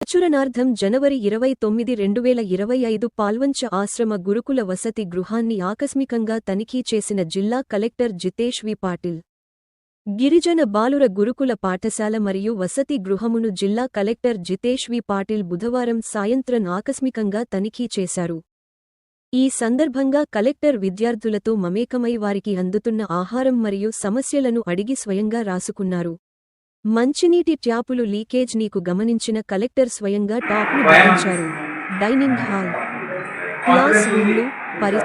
ప్రచురణార్థం జనవరి ఇరవై తొమ్మిది రెండు వేల ఇరవై ఐదు పాల్వంచ ఆశ్రమ గురుకుల వసతి గృహాన్ని ఆకస్మికంగా తనిఖీ చేసిన జిల్లా కలెక్టర్ జితేష్ వి. పాటిల్. గిరిజన బాలుర గురుకుల పాఠశాల మరియు వసతి గృహమును జిల్లా కలెక్టర్ జితేష్ వి. పాటిల్ బుధవారం సాయంత్రం ఆకస్మికంగా తనిఖీ చేశారు. ఈ సందర్భంగా కలెక్టర్ విద్యార్థులతో మమేకమై వారికి అందుతున్న ఆహారం మరియు సమస్యలను అడిగి స్వయంగా రాసుకున్నారు. మంచినీటి ట్యాపులు లీకేజ్ నీకు గమనించిన కలెక్టర్ స్వయంగా టాప్ను ధరించారు డైనింగ్ హాల్. క్లాస్ రూమ్లు పరి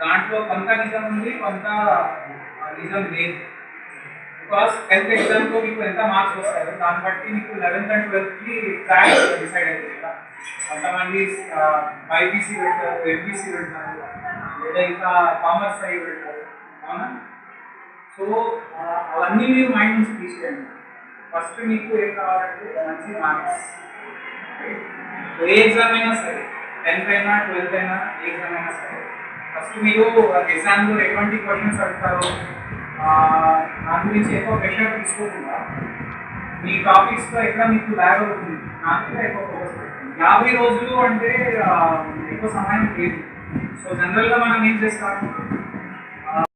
దాంట్లో కొంత నిజం ఉంది కొంత నిజం లేదు. క్లాస్ టెన్త్ ఎగ్జామ్తో మీకు ఎంత మార్క్స్ వస్తాయో దాన్ని బట్టి మీకు లెవెన్త్ అండ్ ట్వెల్త్కి ట్రాక్ డిసైడ్ అవుతుంది కదా కొంతమంది బైపీసీ పెడతారు ఎంపీసీ పెడతారు లేదా ఇంకా కామర్స్ అయి పెడతారు. అవునా? సో అవన్నీ మీరు మైండ్ నుంచి తీసేయండి. ఫస్ట్ మీకు ఏం కావాలంటే మంచి మార్క్స్ ఏ ఎగ్జామ్ అయినా సరే టెన్త్ అయినా ట్వెల్త్ అయినా ఏ ఎగ్జామ్ అయినా సరే ఫస్ట్ మీరు ఎగ్జామ్లో ఎటువంటి క్వశ్చన్స్ అడుగుతారు గురించి ఎక్కువ ప్రెషర్ తీసుకోకుండా మీ టాపిక్స్లో ఎక్కడ మీకు బ్యాగ్ అవుతుంది? నాకు ఎక్కువ ఫోకస్ యాభై రోజులు అంటే ఎక్కువ సమయం లేదు. సో జనరల్గా మనం ఏం చేస్తాము?